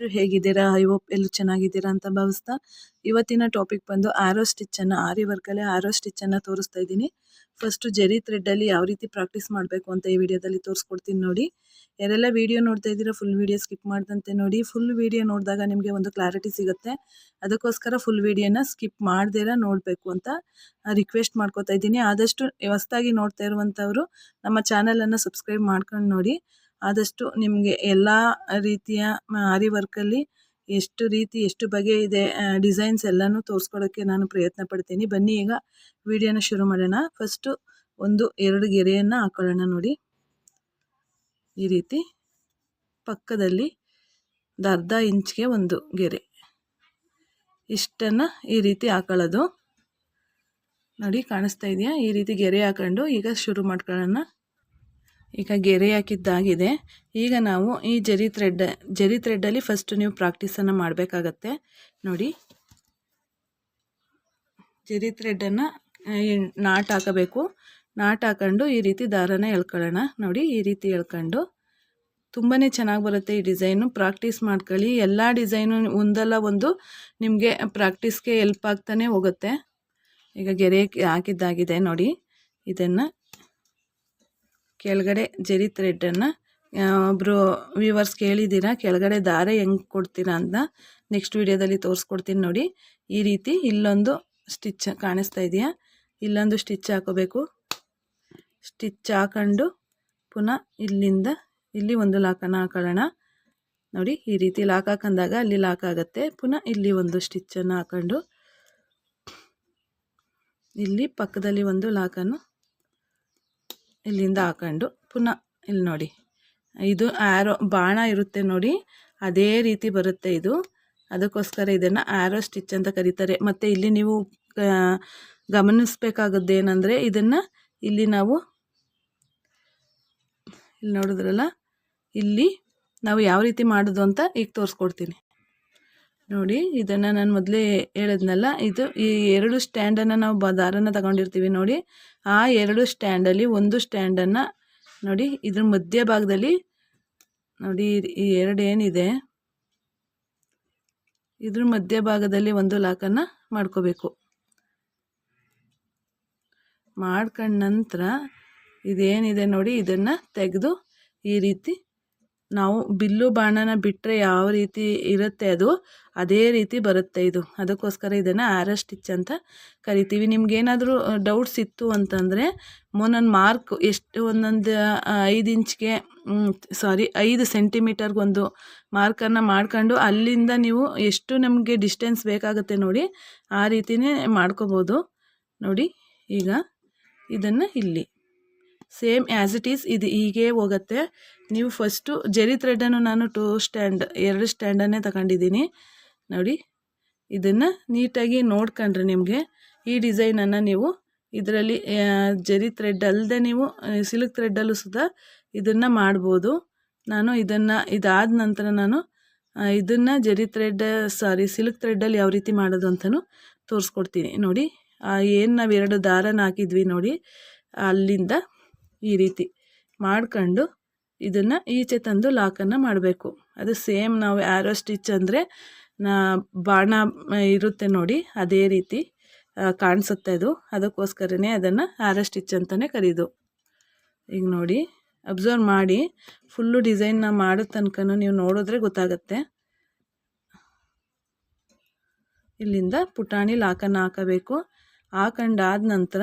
ಹೇಗಿದ್ದೀರಾ? I hope ಎಲ್ಲೂ ಚೆನ್ನಾಗಿದ್ದೀರಾ ಅಂತ ಭಾವಿಸ್ತಾ ಇವತ್ತಿನ ಟಾಪಿಕ್ ಬಂದು ಆರೋ ಸ್ಟಿಚ್ಚನ್ನು ಆರಿ ವರ್ಕಲ್ಲಿ ಆರೋ ಸ್ಟಿಚ್ಚನ್ನು ತೋರಿಸ್ತಾ ಇದ್ದೀನಿ. ಫಸ್ಟು ಜೆರಿ ಥ್ರೆಡ್ಡಲ್ಲಿ ಯಾವ ರೀತಿ ಪ್ರಾಕ್ಟೀಸ್ ಮಾಡಬೇಕು ಅಂತ ಈ ವಿಡಿಯೋದಲ್ಲಿ ತೋರಿಸ್ಕೊಡ್ತೀನಿ ನೋಡಿ. ಯಾರೆಲ್ಲ ವಿಡಿಯೋ ನೋಡ್ತಾ ಇದ್ದೀರಾ ಫುಲ್ ವಿಡಿಯೋ ಸ್ಕಿಪ್ ಮಾಡ್ದಂತೆ ನೋಡಿ. ಫುಲ್ ವಿಡಿಯೋ ನೋಡಿದಾಗ ನಿಮಗೆ ಒಂದು ಕ್ಲಾರಿಟಿ ಸಿಗುತ್ತೆ. ಅದಕ್ಕೋಸ್ಕರ ಫುಲ್ ವಿಡಿಯೋನ ಸ್ಕಿಪ್ ಮಾಡ್ದಿರ ನೋಡಬೇಕು ಅಂತ ರಿಕ್ವೆಸ್ಟ್ ಮಾಡ್ಕೋತಾ ಇದ್ದೀನಿ. ಆದಷ್ಟು ಹೊಸ್ದಾಗಿ ನೋಡ್ತಾ ಇರುವಂಥವರು ನಮ್ಮ ಚಾನಲನ್ನು ಸಬ್ಸ್ಕ್ರೈಬ್ ಮಾಡ್ಕೊಂಡು ನೋಡಿ. ಆದಷ್ಟು ನಿಮಗೆ ಎಲ್ಲ ರೀತಿಯ ಆರಿ ವರ್ಕಲ್ಲಿ ಎಷ್ಟು ರೀತಿ, ಎಷ್ಟು ಬಗೆ ಇದೆ ಡಿಸೈನ್ಸ್ ಎಲ್ಲನೂ ತೋರಿಸ್ಕೊಡೋಕ್ಕೆ ನಾನು ಪ್ರಯತ್ನ ಪಡ್ತೀನಿ. ಬನ್ನಿ ಈಗ ವಿಡಿಯೋನ ಶುರು ಮಾಡೋಣ. ಫಸ್ಟು ಒಂದು, ಎರಡು ಗೆರೆಯನ್ನು ಹಾಕೊಳ್ಳೋಣ ನೋಡಿ. ಈ ರೀತಿ ಪಕ್ಕದಲ್ಲಿ ಒಂದು ಅರ್ಧ ಇಂಚ್ಗೆ ಒಂದು ಗೆರೆ. ಇಷ್ಟನ್ನು ಈ ರೀತಿ ಹಾಕೊಳ್ಳೋದು. ನೋಡಿ ಕಾಣಿಸ್ತಾ ಇದೆಯಾ? ಈ ರೀತಿ ಗೆರೆ ಹಾಕೊಂಡು ಈಗ ಶುರು ಮಾಡ್ಕೊಳ್ಳೋಣ. ಈಗ ಗೆರೆ ಹಾಕಿದ್ದಾಗಿದೆ. ಈಗ ನಾವು ಈ ಜರಿ ಥ್ರೆಡ್ ಜರಿ ಥ್ರೆಡ್ಡಲ್ಲಿ ಫಸ್ಟ್ ನೀವು ಪ್ರಾಕ್ಟೀಸನ್ನು ಮಾಡಬೇಕಾಗತ್ತೆ. ನೋಡಿ. ಜರಿ ಥ್ರೆಡ್ಡನ್ನು ನಾಟ್ ಹಾಕಬೇಕು. ನಾಟ್ ಹಾಕೊಂಡು ಈ ರೀತಿ ದಾರನ ಎಳ್ಕೊಳ್ಳೋಣ. ನೋಡಿ, ಈ ರೀತಿ ಎಳ್ಕೊಂಡು. ತುಂಬಾ ಚೆನ್ನಾಗಿ ಬರುತ್ತೆ ಈ ಡಿಸೈನು ಪ್ರಾಕ್ಟೀಸ್ ಮಾಡ್ಕೊಳ್ಳಿ. ಎಲ್ಲ ಡಿಸೈನು ಒಂದಲ್ಲ ಒಂದು ನಿಮಗೆ ಪ್ರಾಕ್ಟೀಸ್ಗೆ ಎಲ್ಪ್ ಆಗ್ತಾನೆ ಹೋಗುತ್ತೆ. ಈಗ ಗೆರೆ ಹಾಕಿದ್ದಾಗಿದೆ. ನೋಡಿ. ಇದನ್ನು ಕೆಳಗಡೆ ಜರಿ ಥ್ರೆಡ್ಡನ್ನು ಒಬ್ಬರು ವ್ಯೂವರ್ಸ್ ಕೇಳಿದ್ದೀರಾ, ಕೆಳಗಡೆ ದಾರೆ ಹೆಂಗೆ ಕೊಡ್ತೀರಾ ಅಂತ ನೆಕ್ಸ್ಟ್ ವೀಡಿಯೋದಲ್ಲಿ ತೋರಿಸ್ಕೊಡ್ತೀನಿ ನೋಡಿ. ಈ ರೀತಿ ಇಲ್ಲೊಂದು ಸ್ಟಿಚ್ ಕಾಣಿಸ್ತಾ ಇದೆಯಾ? ಇಲ್ಲೊಂದು ಸ್ಟಿಚ್ ಹಾಕೋಬೇಕು. ಸ್ಟಿಚ್ ಹಾಕೊಂಡು ಪುನಃ ಇಲ್ಲಿಂದ ಇಲ್ಲಿ ಒಂದು ಲಾಕನ್ನು ಹಾಕೊಳ್ಳೋಣ. ನೋಡಿ, ಈ ರೀತಿ ಲಾಕ್ ಹಾಕೊಂಡಾಗ ಅಲ್ಲಿ ಲಾಕ್ ಆಗುತ್ತೆ. ಪುನಃ ಇಲ್ಲಿ ಒಂದು ಸ್ಟಿಚ್ಚನ್ನು ಹಾಕೊಂಡು ಇಲ್ಲಿ ಪಕ್ಕದಲ್ಲಿ ಒಂದು ಲಾಕನ್ನು ಇಲ್ಲಿಂದ ಹಾಕೊಂಡು ಪುನಃ ಇಲ್ಲಿ ನೋಡಿ. ಇದು ಆ್ಯರೋ ಬಾಣ ಇರುತ್ತೆ ನೋಡಿ. ಅದೇ ರೀತಿ ಬರುತ್ತೆ ಇದು. ಅದಕ್ಕೋಸ್ಕರ ಇದನ್ನು ಆ್ಯರೋ ಸ್ಟಿಚ್ ಅಂತ ಕರೀತಾರೆ. ಮತ್ತು ಇಲ್ಲಿ ನೀವು ಗಮನಿಸ್ಬೇಕಾಗದ್ದೇನೆಂದರೆ ಇದನ್ನು ಇಲ್ಲಿ ನಾವು, ಇಲ್ಲಿ ನೋಡಿದ್ರಲ್ಲ? ಇಲ್ಲಿ ನಾವು ಯಾವ ರೀತಿ ಮಾಡೋದು ಅಂತ ಈಗ ತೋರಿಸ್ಕೊಡ್ತೀನಿ. ನೋಡಿ, ಇದನ್ನು ನಾನು ಮೊದಲೇ ಹೇಳಿದ್ನಲ್ಲ, ಇದು ಈ ಎರಡು ಸ್ಟ್ಯಾಂಡನ್ನು ನಾವು ಬ, ದಾರನ ತಗೊಂಡಿರ್ತೀವಿ ನೋಡಿ. ಆ ಎರಡು ಸ್ಟ್ಯಾಂಡಲ್ಲಿ ಒಂದು ಸ್ಟ್ಯಾಂಡನ್ನು ನೋಡಿ, ಇದ್ರ ಮಧ್ಯಭಾಗದಲ್ಲಿ ನೋಡಿ, ಈ ಎರಡೇನಿದೆ ಇದ್ರ ಮಧ್ಯಭಾಗದಲ್ಲಿ ಒಂದು ಲಾಕನ್ನು ಮಾಡ್ಕೋಬೇಕು. ಮಾಡ್ಕೊಂಡ ನಂತರ ಇದೇನಿದೆ ನೋಡಿ, ಇದನ್ನು ತೆಗೆದು ಈ ರೀತಿ ನಾವು ಬಿಲ್ಲು ಬಾಣನ ಬಿಟ್ಟರೆ ಯಾವ ರೀತಿ ಇರುತ್ತೆ ಅದು, ಅದೇ ರೀತಿ ಬರುತ್ತೆ ಇದು. ಅದಕ್ಕೋಸ್ಕರ ಇದನ್ನು ಆ್ಯರೋ ಸ್ಟಿಚ್ ಅಂತ ಕರಿತೀವಿ. ನಿಮ್ಗೇನಾದರೂ ಡೌಟ್ಸ್ ಇತ್ತು ಅಂತಂದರೆ ಒಂದೊಂದು ಮಾರ್ಕ್ ಎಷ್ಟು ಒಂದೊಂದು ಐದು ಇಂಚ್ಗೆ ಸಾರಿ ಐದು ಸೆಂಟಿಮೀಟರ್ಗೊಂದು ಮಾರ್ಕನ್ನು ಮಾಡ್ಕೊಂಡು ಅಲ್ಲಿಂದ ನೀವು ಎಷ್ಟು ನಮಗೆ ಡಿಸ್ಟೆನ್ಸ್ ಬೇಕಾಗುತ್ತೆ ನೋಡಿ, ಆ ರೀತಿಯೇ ಮಾಡ್ಕೋಬೋದು. ನೋಡಿ, ಈಗ ಇದನ್ನು ಇಲ್ಲಿ. ಸೇಮ್ ಆ್ಯಸ್ ಇಟ್ ಈಸ್ ಇದು ಹೀಗೆ ಹೋಗುತ್ತೆ. ನೀವು ಫಸ್ಟು ಜರಿ ಥ್ರೆಡನ್ನು ನಾನು ಟೂ ಸ್ಟ್ಯಾಂಡ್ ಎರಡು ಸ್ಟ್ಯಾಂಡನ್ನೇ ತಗೊಂಡಿದ್ದೀನಿ. ನೋಡಿ, ಇದನ್ನು ನೀಟಾಗಿ ನೋಡ್ಕೊಂಡ್ರೆ ನಿಮಗೆ ಈ ಡಿಸೈನನ್ನು ನೀವು ಇದರಲ್ಲಿ ಜರಿ ಥ್ರೆಡ್ ಅಲ್ಲದೆ ನೀವು ಸಿಲ್ಕ್ ಥ್ರೆಡ್ಡಲ್ಲೂ ಸುಧಾ ಇದನ್ನು ಮಾಡ್ಬೋದು. ನಾನು ಇದನ್ನು, ಇದಾದ ನಂತರ ನಾನು ಇದನ್ನು ಜರಿ ಥ್ರೆಡ್ ಸಾರಿ ಸಿಲ್ಕ್ ಥ್ರೆಡ್ಡಲ್ಲಿ ಯಾವ ರೀತಿ ಮಾಡೋದು ಅಂತಲೂ ತೋರಿಸ್ಕೊಡ್ತೀನಿ. ನೋಡಿ ಏನು ನಾವು ಎರಡು ದಾರನ ಹಾಕಿದ್ವಿ ನೋಡಿ, ಅಲ್ಲಿಂದ ಈ ರೀತಿ ಮಾಡ್ಕೊಂಡು ಇದನ್ನು ಈಚೆ ತಂದು ಲಾಕನ್ನು ಮಾಡಬೇಕು. ಅದು ಸೇಮ್ ನಾವು ಆ್ಯರೋ ಸ್ಟಿಚ್ ಅಂದರೆ ನಾ ಬಾಣ ಇರುತ್ತೆ ನೋಡಿ, ಅದೇ ರೀತಿ ಕಾಣಿಸುತ್ತೆ ಅದು. ಅದಕ್ಕೋಸ್ಕರನೇ ಅದನ್ನು ಆ್ಯರೋ ಸ್ಟಿಚ್ ಅಂತಲೇ ಕರೀದು. ಈಗ ನೋಡಿ ಅಬ್ಸರ್ವ್ ಮಾಡಿ ಫುಲ್ಲು ಡಿಸೈನ್ನ ಮಾಡೋ ತನಕ ನೀವು ನೋಡಿದ್ರೆ ಗೊತ್ತಾಗುತ್ತೆ. ಇಲ್ಲಿಂದ ಪುಟಾಣಿ ಲಾಕನ್ನು ಹಾಕಬೇಕು. ಹಾಕೊಂಡಾದ ನಂತರ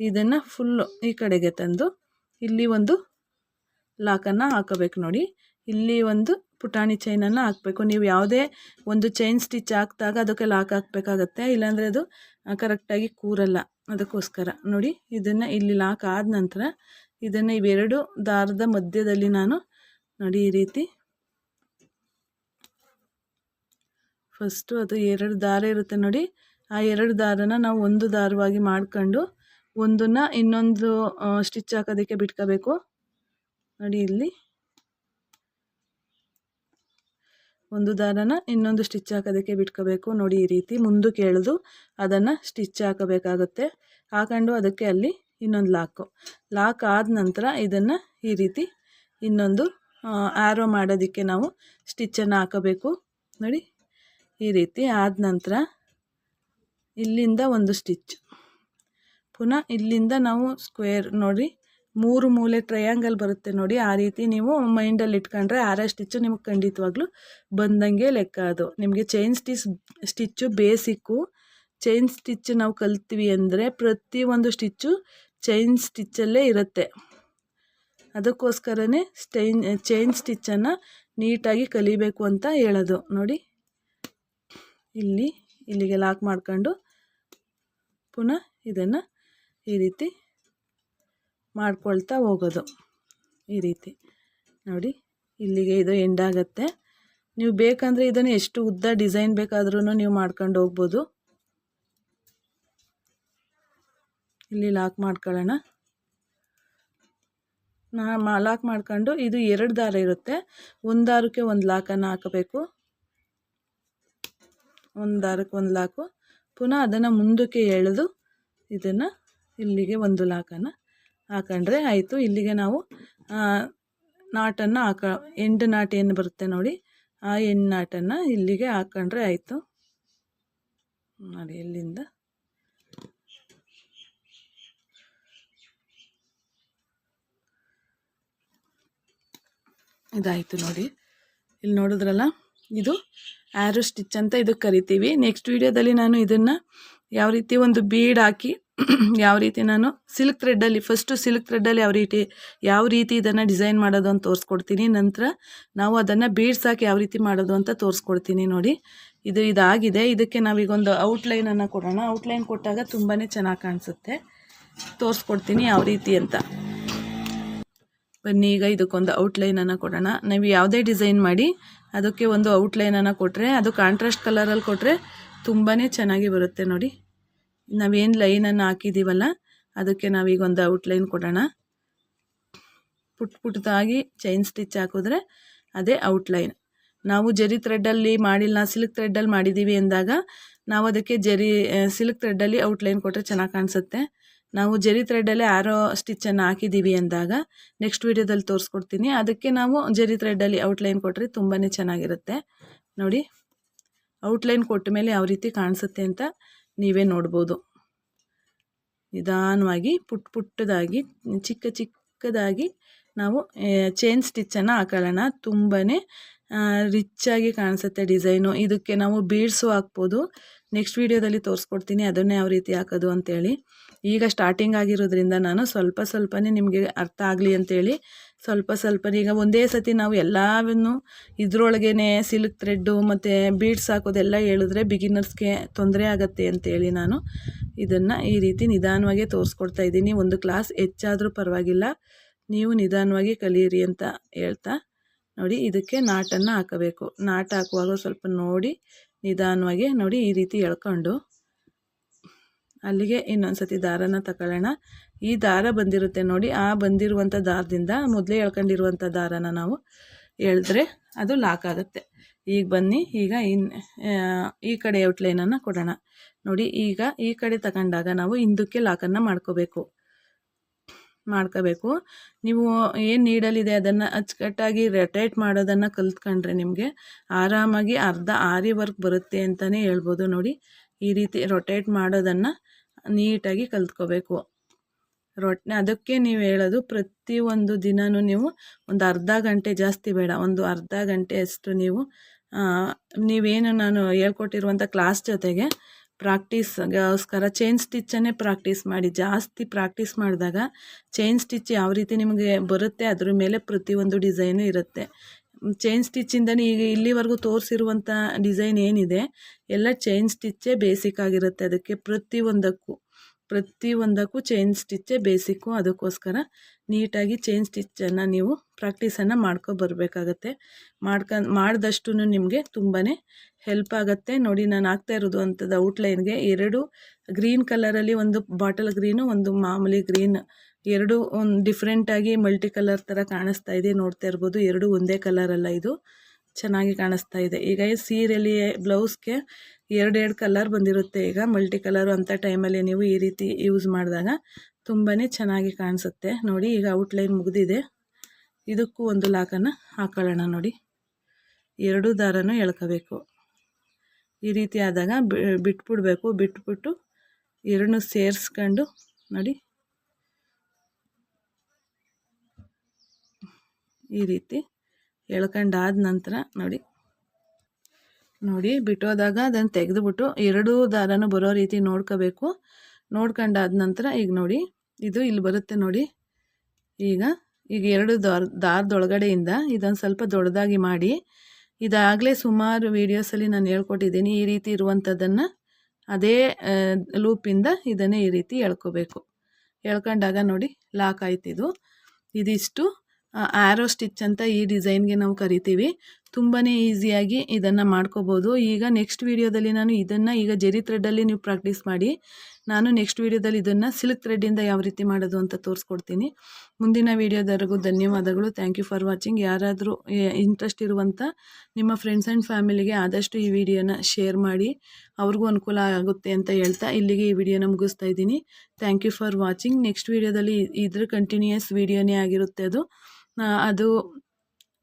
ಇದನ್ನು ಫುಲ್ಲು ಈ ಕಡೆಗೆ ತಂದು ಇಲ್ಲಿ ಒಂದು ಲಾಕನ್ನು ಹಾಕಬೇಕು ನೋಡಿ. ಇಲ್ಲಿ ಒಂದು ಪುಟಾಣಿ ಚೈನನ್ನು ಹಾಕಬೇಕು. ನೀವು ಯಾವುದೇ ಒಂದು ಚೈನ್ ಸ್ಟಿಚ್ ಹಾಕಿದಾಗ ಅದಕ್ಕೆ ಲಾಕ್ ಹಾಕಬೇಕಾಗತ್ತೆ. ಇಲ್ಲಾಂದರೆ ಅದು ಕರೆಕ್ಟಾಗಿ ಕೂರಲ್ಲ. ಅದಕ್ಕೋಸ್ಕರ ನೋಡಿ, ಇದನ್ನು ಇಲ್ಲಿ ಲಾಕ್ ಆದ ನಂತರ ಇದನ್ನು ಇವೆರಡು ದಾರದ ಮಧ್ಯದಲ್ಲಿ ನಾನು ನೋಡಿ ಈ ರೀತಿ ಫಸ್ಟು ಅದು ಎರಡು ದಾರ ಇರುತ್ತೆ ನೋಡಿ. ಆ ಎರಡು ದಾರನ ನಾವು ಒಂದು ದಾರವಾಗಿ ಮಾಡ್ಕೊಂಡು ಒಂದನ್ನು ಇನ್ನೊಂದು ಸ್ಟಿಚ್ ಹಾಕೋದಕ್ಕೆ ಬಿಟ್ಕೋಬೇಕು. ನೋಡಿ ಇಲ್ಲಿ. ಒಂದು ದಾರನ ಇನ್ನೊಂದು ಸ್ಟಿಚ್ ಹಾಕೋದಕ್ಕೆ ಬಿಟ್ಕೋಬೇಕು. ನೋಡಿ ಈ ರೀತಿ ಮುಂದು ಎಳೆದು ಅದನ್ನು ಸ್ಟಿಚ್ ಹಾಕಬೇಕಾಗುತ್ತೆ. ಹಾಕೊಂಡು ಅದಕ್ಕೆ ಅಲ್ಲಿ ಇನ್ನೊಂದು ಲಾಕು ಲಾಕ್ ಆದ ನಂತರ ಇದನ್ನು ಈ ರೀತಿ ಇನ್ನೊಂದು ಆ್ಯರೋ ಮಾಡೋದಕ್ಕೆ ನಾವು ಸ್ಟಿಚ್ಚನ್ನು ಹಾಕಬೇಕು. ನೋಡಿ ಈ ರೀತಿ ಆದ ನಂತರ ಇಲ್ಲಿಂದ ಒಂದು ಸ್ಟಿಚ್ ಪುನಃ ಇಲ್ಲಿಂದ ನಾವು ಸ್ಕ್ವೇರ್ ನೋಡಿ, ಮೂರು ಮೂಲೆ ಟ್ರಯಾಂಗಲ್ ಬರುತ್ತೆ ನೋಡಿ, ಆ ರೀತಿ ನೀವು ಮೈಂಡಲ್ಲಿ ಇಟ್ಕೊಂಡ್ರೆ ಆರ ಸ್ಟಿಚ್ಚು ನಿಮಗೆ ಖಂಡಿತವಾಗ್ಲೂ ಬಂದಂಗೆ ಲೆಕ್ಕ ಅದು. ನಿಮಗೆ chain stitch stitch basic chain stitch ನಾವು ಕಲ್ತೀವಿ ಅಂದರೆ ಪ್ರತಿಯೊಂದು ಸ್ಟಿಚ್ಚು ಚೈನ್ ಸ್ಟಿಚ್ಚಲ್ಲೇ ಇರುತ್ತೆ. ಅದಕ್ಕೋಸ್ಕರನೇ ಸ್ಟೈನ್ ಚೈನ್ ಸ್ಟಿಚ್ಚನ್ನು ನೀಟಾಗಿ ಕಲಿಬೇಕು ಅಂತ ಹೇಳೋದು. ನೋಡಿ, ಇಲ್ಲಿ, ಇಲ್ಲಿಗೆ ಲಾಕ್ ಮಾಡ್ಕೊಂಡು ಪುನಃ ಇದನ್ನು ಈ ರೀತಿ ಮಾಡ್ಕೊಳ್ತಾ ಹೋಗೋದು. ಈ ರೀತಿ. ನೋಡಿ, ಇಲ್ಲಿಗೆ ಇದು ಎಂಡಾಗತ್ತೆ ನೀವು ಬೇಕಂದರೆ ಇದನ್ನು ಎಷ್ಟು ಉದ್ದ ಡಿಸೈನ್ ಬೇಕಾದ್ರೂ ನೀವು ಮಾಡ್ಕೊಂಡು ಹೋಗ್ಬೋದು. ಇಲ್ಲಿ ಲಾಕ್ ಮಾಡ್ಕೊಳ್ಳೋಣ. ನಾ ಲಾಕ್ ಮಾಡ್ಕೊಂಡು ಇದು ಎರಡು ದಾರ ಇರುತ್ತೆ. ಒಂದು ದಾರಕ್ಕೆ ಒಂದು ಲಾಕನ್ನು ಹಾಕಬೇಕು. ಒಂದು ದಾರಕ್ಕೆ ಒಂದು ಲಾಕು ಪುನಃ ಅದನ್ನು ಮುಂದಕ್ಕೆ ಎಳೆದು ಇದನ್ನು ಇಲ್ಲಿಗೆ ಒಂದು ಲಾಕನ್ನು ಹಾಕೊಂಡ್ರೆ ಆಯಿತು. ಇಲ್ಲಿಗೆ ನಾವು ನಾಟನ್ನು ಹಾಕ, ಎಂಡು ನಾಟ್ ಏನು ಬರುತ್ತೆ ನೋಡಿ, ಆ ಎಂಡು ನಾಟನ್ನು ಇಲ್ಲಿಗೆ ಹಾಕೊಂಡ್ರೆ ಆಯಿತು. ನೋಡಿ ಇಲ್ಲಿಂದ. ಇದಾಯಿತು ನೋಡಿ. ಇಲ್ಲಿ ನೋಡಿದ್ರಲ್ಲ, ಇದು ಆ್ಯರೋ ಸ್ಟಿಚ್ ಅಂತ ಇದಕ್ಕೆ ಕರಿತೀವಿ. ನೆಕ್ಸ್ಟ್ ವೀಡಿಯೋದಲ್ಲಿ ನಾನು ಇದನ್ನು ಯಾವ ರೀತಿ ಒಂದು ಬೀಡ್ ಹಾಕಿ ಯಾವ ರೀತಿ ನಾನು ಸಿಲ್ಕ್ ಥ್ರೆಡ್ಡಲ್ಲಿ ಫಸ್ಟು ಸಿಲ್ಕ್ ಥ್ರೆಡ್ಡಲ್ಲಿ ಯಾವ ರೀತಿ ಯಾವ ರೀತಿ ಇದನ್ನು ಡಿಸೈನ್ ಮಾಡೋದು ಅಂತ ತೋರಿಸ್ಕೊಡ್ತೀನಿ. ನಂತರ ನಾವು ಅದನ್ನು ಬೀಡ್ಸ್ ಹಾಕಿ ಯಾವ ರೀತಿ ಮಾಡೋದು ಅಂತ ತೋರಿಸ್ಕೊಡ್ತೀನಿ ನೋಡಿ. ಇದು ಇದಾಗಿದೆ. ಇದಕ್ಕೆ ನಾವೀಗೊಂದು ಔಟ್ಲೈನನ್ನು ಕೊಡೋಣ. ಔಟ್ಲೈನ್ ಕೊಟ್ಟಾಗ ತುಂಬಾ ಚೆನ್ನಾಗಿ ಕಾಣಿಸುತ್ತೆ. ತೋರಿಸ್ಕೊಡ್ತೀನಿ ಯಾವ ರೀತಿ ಅಂತ. ಬನ್ನಿ, ಈಗ ಇದಕ್ಕೊಂದು ಔಟ್ಲೈನನ್ನು ಕೊಡೋಣ. ನೀವು ಯಾವುದೇ ಡಿಸೈನ್ ಮಾಡಿ ಅದಕ್ಕೆ ಒಂದು ಔಟ್ಲೈನನ್ನು ಕೊಟ್ಟರೆ ಅದು ಕಾಂಟ್ರಾಸ್ಟ್ ಕಲರಲ್ಲಿ ಕೊಟ್ಟರೆ ತುಂಬಾ ಚೆನ್ನಾಗಿ ಬರುತ್ತೆ ನೋಡಿ. ನಾವೇನು ಲೈನನ್ನು ಹಾಕಿದ್ದೀವಲ್ಲ ಅದಕ್ಕೆ ನಾವೀಗ ಒಂದು ಔಟ್ಲೈನ್ ಕೊಡೋಣ. ಪುಟ್ ಪುಟ್ಟದಾಗಿ ಚೈನ್ ಸ್ಟಿಚ್ ಹಾಕಿದ್ರೆ ಅದೇ ಔಟ್ಲೈನ್ ನಾವು ಜರಿ ಥ್ರೆಡ್ಡಲ್ಲಿ ಮಾಡಿಲ್ಲ ಸಿಲ್ಕ್ ಥ್ರೆಡ್ಡಲ್ಲಿ ಮಾಡಿದ್ದೀವಿ ಅಂದಾಗ ನಾವು ಅದಕ್ಕೆ ಜರಿ ಸಿಲ್ಕ್ ಥ್ರೆಡ್ಡಲ್ಲಿ ಔಟ್ಲೈನ್ ಕೊಟ್ಟರೆ ಚೆನ್ನಾಗಿ ಕಾಣಿಸುತ್ತೆ. ನಾವು ಜರಿ ಥ್ರೆಡ್ಡಲ್ಲೇ ಆರೋ ಸ್ಟಿಚ್ಚನ್ನು ಹಾಕಿದ್ದೀವಿ ಅಂದಾಗ ನೆಕ್ಸ್ಟ್ ವೀಡಿಯೋದಲ್ಲಿ ತೋರಿಸ್ಕೊಡ್ತೀನಿ. ಅದಕ್ಕೆ ನಾವು ಜರಿ ಥ್ರೆಡ್ಡಲ್ಲಿ ಔಟ್ಲೈನ್ ಕೊಟ್ಟರೆ ತುಂಬಾ ಚೆನ್ನಾಗಿರುತ್ತೆ. ನೋಡಿ ಔಟ್ಲೈನ್ ಕೊಟ್ಟ ಮೇಲೆ ಯಾವ ರೀತಿ ಕಾಣಿಸುತ್ತೆ ಅಂತ ನೀವೇ ನೋಡ್ಬೋದು. ನಿಧಾನವಾಗಿ ಪುಟ್ ಪುಟ್ಟದಾಗಿ, ಚಿಕ್ಕ ಚಿಕ್ಕದಾಗಿ ನಾವು ಚೈನ್ ಸ್ಟಿಚ್ಚನ್ನು ಹಾಕೊಳ್ಳೋಣ. ತುಂಬಾ ರಿಚ್ಚಾಗಿ ಕಾಣಿಸುತ್ತೆ ಡಿಸೈನು. ಇದಕ್ಕೆ ನಾವು ಬೀಡ್ಸು ಹಾಕ್ಬೋದು. ನೆಕ್ಸ್ಟ್ ವೀಡಿಯೋದಲ್ಲಿ ತೋರಿಸ್ಕೊಡ್ತೀನಿ ಅದನ್ನೇ ಯಾವ ರೀತಿ ಹಾಕೋದು ಅಂತೇಳಿ. ಈಗ ಸ್ಟಾರ್ಟಿಂಗ್ ಆಗಿರೋದ್ರಿಂದ ನಾನು ಸ್ವಲ್ಪ ಸ್ವಲ್ಪನೇ ನಿಮಗೆ ಅರ್ಥ ಆಗಲಿ ಅಂತೇಳಿ ಸ್ವಲ್ಪ ಸ್ವಲ್ಪ ಈಗ ಒಂದೇ ಸತಿ ನಾವು ಎಲ್ಲವನ್ನು ಇದರೊಳಗೇ ಸಿಲ್ಕ್ ಥ್ರೆಡ್ಡು ಮತ್ತು ಬೀಡ್ಸ್ ಹಾಕೋದೆಲ್ಲ ಹೇಳಿದ್ರೆ ಬಿಗಿನರ್ಸ್ಗೆ ತೊಂದರೆ ಆಗುತ್ತೆ ಅಂತೇಳಿ ನಾನು ಇದನ್ನು ಈ ರೀತಿ ನಿಧಾನವಾಗಿ ತೋರಿಸ್ಕೊಡ್ತಾ ಇದ್ದೀನಿ. ಒಂದು ಕ್ಲಾಸ್ ಹೆಚ್ಚಾದರೂ ಪರವಾಗಿಲ್ಲ. ನೀವು ನಿಧಾನವಾಗಿ ಕಲಿಯಿರಿ ಅಂತ ಹೇಳ್ತಾ ನೋಡಿ ಇದಕ್ಕೆ ನಾಟನ್ನು ಹಾಕಬೇಕು. ನಾಟ್ ಹಾಕುವಾಗ ಸ್ವಲ್ಪ ನೋಡಿ ನಿಧಾನವಾಗಿ ನೋಡಿ ಈ ರೀತಿ ಎಳ್ಕೊಂಡು ಅಲ್ಲಿಗೆ ಇನ್ನೊಂದು ಸತಿ ದಾರನ ತಗೊಳ್ಳೋಣ ಈ ದಾರ ಬಂದಿರುತ್ತೆ ನೋಡಿ, ಆ ಬಂದಿರುವಂಥ ದಾರದಿಂದ ಮೊದಲೇ ಎಳ್ಕೊಂಡಿರುವಂಥ ದಾರನ ನಾವು ಎಳೆದ್ರೆ ಅದು ಲಾಕ್ ಆಗುತ್ತೆ. ಈಗ ಬನ್ನಿ, ಈಗ ಇನ್ ಈ ಕಡೆ ಔಟ್ಲೈನನ್ನು ಕೊಡೋಣ. ನೋಡಿ, ಈಗ ಈ ಕಡೆ ತಗೊಂಡಾಗ ನಾವು ಹಿಂದಕ್ಕೆ ಲಾಕನ್ನು ಮಾಡ್ಕೋಬೇಕು. ಮಾಡ್ಕೋಬೇಕು. ನೀವು ಏನು ನೀಡಲಿದೆ ಅದನ್ನು ಅಚ್ಚುಕಟ್ಟಾಗಿ ರೊಟೇಟ್ ಮಾಡೋದನ್ನು ಕಲ್ತ್ಕೊಂಡ್ರೆ ನಿಮಗೆ ಆರಾಮಾಗಿ ಅರ್ಧ ಆರಿ ವರ್ಕ್ ಬರುತ್ತೆ ಅಂತಲೇ ಹೇಳ್ಬೋದು ನೋಡಿ. ಈ ರೀತಿ ರೊಟೇಟ್ ಮಾಡೋದನ್ನು ನೀಟಾಗಿ ಕಲ್ತ್ಕೋಬೇಕು. ರೊಟ್ಟಿ ಅದಕ್ಕೆ ನೀವು ಹೇಳೋದು ಪ್ರತಿಯೊಂದು ದಿನವೂ ನೀವು ಒಂದು ಅರ್ಧ ಗಂಟೆ ಜಾಸ್ತಿ ಬೇಡ, ಒಂದು ಅರ್ಧ ಗಂಟೆ ಅಷ್ಟು ನೀವು ನೀವೇನು ನಾನು ಹೇಳ್ಕೊಟ್ಟಿರುವಂಥ ಕ್ಲಾಸ್ ಜೊತೆಗೆ ಪ್ರಾಕ್ಟೀಸ್ಗೋಸ್ಕರ ಚೈನ್ ಸ್ಟಿಚ್ಚನ್ನೇ ಪ್ರಾಕ್ಟೀಸ್ ಮಾಡಿ, ಜಾಸ್ತಿ ಪ್ರಾಕ್ಟೀಸ್ ಮಾಡಿದಾಗ ಚೈನ್ ಸ್ಟಿಚ್ ಯಾವ ರೀತಿ ನಿಮಗೆ ಬರುತ್ತೆ ಅದ್ರ ಮೇಲೆ ಪ್ರತಿಯೊಂದು ಡಿಸೈನು ಇರುತ್ತೆ. ಚೈನ್ ಸ್ಟಿಚ್ಚಿಂದನೇ ಈಗ ಇಲ್ಲಿವರೆಗೂ ತೋರಿಸಿರುವಂಥ ಡಿಸೈನ್ ಏನಿದೆ, ಎಲ್ಲ ಚೈನ್ ಸ್ಟಿಚ್ಚೇ ಬೇಸಿಕ್ ಆಗಿರುತ್ತೆ ಅದಕ್ಕೆ. ಪ್ರತಿಯೊಂದಕ್ಕೂ ಪ್ರತಿಯೊಂದಕ್ಕೂ ಚೈನ್ ಸ್ಟಿಚ್ಚೇ ಬೇಸಿಕ್ಕು ಅದಕ್ಕೋಸ್ಕರ ನೀಟಾಗಿ ಚೈನ್ ಸ್ಟಿಚ್ಚನ್ನು ನೀವು ಪ್ರಾಕ್ಟೀಸನ್ನು ಮಾಡ್ಕೊಬರ್ಬೇಕಾಗತ್ತೆ ಮಾಡ್ಕೊಂಡು ಮಾಡಿದಷ್ಟು ನಿಮಗೆ ತುಂಬಾ ಹೆಲ್ಪ್ ಆಗುತ್ತೆ. ನೋಡಿ, ನಾನು ಆಗ್ತಾ ಇರೋದು ಅಂಥದ್ದು ಔಟ್ಲೈನ್ಗೆ ಎರಡು ಗ್ರೀನ್ ಕಲರಲ್ಲಿ ಒಂದು ಬಾಟಲ್ ಗ್ರೀನು ಒಂದು ಮಾಮೂಲಿ ಗ್ರೀನ್ ಎರಡು ಒಂದು ಡಿಫ್ರೆಂಟಾಗಿ ಮಲ್ಟಿ ಕಲರ್ ಥರ ಕಾಣಿಸ್ತಾ ಇದೆ. ನೋಡ್ತಾ ಇರ್ಬೋದು. ಎರಡು ಒಂದೇ ಕಲರಲ್ಲ ಇದು. ಚೆನ್ನಾಗಿ ಕಾಣಿಸ್ತಾ ಇದೆ. ಈಗ ಸೀರೆಯಲ್ಲಿ ಬ್ಲೌಸ್ಗೆ ಎರಡೆರಡು ಕಲರ್ ಬಂದಿರುತ್ತೆ. ಈಗ ಮಲ್ಟಿ ಕಲರು ಅಂಥ ಟೈಮಲ್ಲಿ ನೀವು ಈ ರೀತಿ ಯೂಸ್ ಮಾಡಿದಾಗ ತುಂಬಾ ಚೆನ್ನಾಗಿ ಕಾಣಿಸುತ್ತೆ. ನೋಡಿ, ಈಗ ಔಟ್ಲೈನ್ ಮುಗಿದಿದೆ. ಇದಕ್ಕೂ ಒಂದು ಲಾಕನ್ನು ಹಾಕೊಳ್ಳೋಣ ನೋಡಿ. ಎರಡು ದಾರನೂ ಎಳ್ಕೋಬೇಕು. ಈ ರೀತಿ ಆದಾಗ ಬಿಟ್ಬಿಡ್ಬೇಕು. ಬಿಟ್ಬಿಟ್ಟು ಎರಡನ್ನೂ ಸೇರಿಸ್ಕೊಂಡು ನೋಡಿ. ಈ ರೀತಿ ಎಳ್ಕೊಂಡಾದ ನಂತರ ನೋಡಿ ನೋಡಿ ಬಿಟ್ಟೋದಾಗ ಅದನ್ನು ತೆಗೆದುಬಿಟ್ಟು ಎರಡೂ ದಾರನೂ ಬರೋ ರೀತಿ ನೋಡ್ಕೋಬೇಕು. ನೋಡ್ಕೊಂಡಾದ ನಂತರ ಈಗ ನೋಡಿ, ಇದು ಇಲ್ಲಿ ಬರುತ್ತೆ ನೋಡಿ. ಈಗ ಈಗ ಎರಡು ದಾರ, ದಾರದೊಳಗಡೆಯಿಂದ ಇದನ್ನು ಸ್ವಲ್ಪ ದೊಡ್ಡದಾಗಿ ಮಾಡಿ, ಇದಾಗಲೇ ಸುಮಾರು ವೀಡಿಯೋಸಲ್ಲಿ ನಾನು ಹೇಳ್ಕೊಟ್ಟಿದ್ದೀನಿ ಈ ರೀತಿ ಇರುವಂಥದ್ದನ್ನು ಅದೇ ಲೂಪಿಂದ ಇದನ್ನೇ ಈ ರೀತಿ ಎಳ್ಕೋಬೇಕು. ಎಳ್ಕೊಂಡಾಗ ನೋಡಿ ಲಾಕ್ ಆಯ್ತಿದು. ಇದಿಷ್ಟು ಆ್ಯರೋ ಸ್ಟಿಚ್ ಅಂತ ಈ ಡಿಸೈನ್ಗೆ ನಾವು ಕರಿತೀವಿ. ತುಂಬಾ ಈಸಿಯಾಗಿ ಇದನ್ನು ಮಾಡ್ಕೋಬೋದು. ಈಗ ನೆಕ್ಸ್ಟ್ ವೀಡಿಯೋದಲ್ಲಿ ನಾನು ಇದನ್ನು ಈಗ ಜೆರಿ ಥ್ರೆಡ್ಡಲ್ಲಿ ನೀವು ಪ್ರಾಕ್ಟೀಸ್ ಮಾಡಿ. ನಾನು ನೆಕ್ಸ್ಟ್ ವೀಡಿಯೋದಲ್ಲಿ ಇದನ್ನು ಸಿಲ್ಕ್ ಥ್ರೆಡ್ಡಿಂದ ಯಾವ ರೀತಿ ಮಾಡೋದು ಅಂತ ತೋರಿಸ್ಕೊಡ್ತೀನಿ. ಮುಂದಿನ ವೀಡಿಯೋದವರೆಗೂ ಧನ್ಯವಾದಗಳು. ಥ್ಯಾಂಕ್ ಯು ಫಾರ್ ವಾಚಿಂಗ್ ಯಾರಾದರೂ ಇಂಟ್ರೆಸ್ಟ್ ಇರುವಂಥ ನಿಮ್ಮ ಫ್ರೆಂಡ್ಸ್ ಆ್ಯಂಡ್ ಫ್ಯಾಮಿಲಿಗೆ ಆದಷ್ಟು ಈ ವಿಡಿಯೋನ ಶೇರ್ ಮಾಡಿ. ಅವ್ರಿಗೂ ಅನುಕೂಲ ಆಗುತ್ತೆ ಅಂತ ಹೇಳ್ತಾ ಇಲ್ಲಿಗೆ ಈ ವಿಡಿಯೋನ ಮುಗಿಸ್ತಾ ಇದ್ದೀನಿ. Thank you for watching next ವೀಡಿಯೋದಲ್ಲಿ ಇದ್ರ ಕಂಟಿನ್ಯೂಯಸ್ ವೀಡಿಯೋನೇ ಆಗಿರುತ್ತೆ ಅದು. ಅದು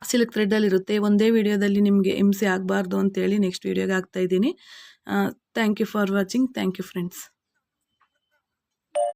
ಸಿಲ್ಕ್ ಥ್ರೆಡ್ಡಲ್ಲಿರುತ್ತೆ ಒಂದೇ ವಿಡಿಯೋದಲ್ಲಿ ನಿಮಗೆ ಹಿಂಸೆ ಆಗಬಾರ್ದು ಅಂತೇಳಿ ನೆಕ್ಸ್ಟ್ ವೀಡಿಯೋಗೆ ಹಾಕ್ತಾಯಿದ್ದೀನಿ thank you for watching thank you friends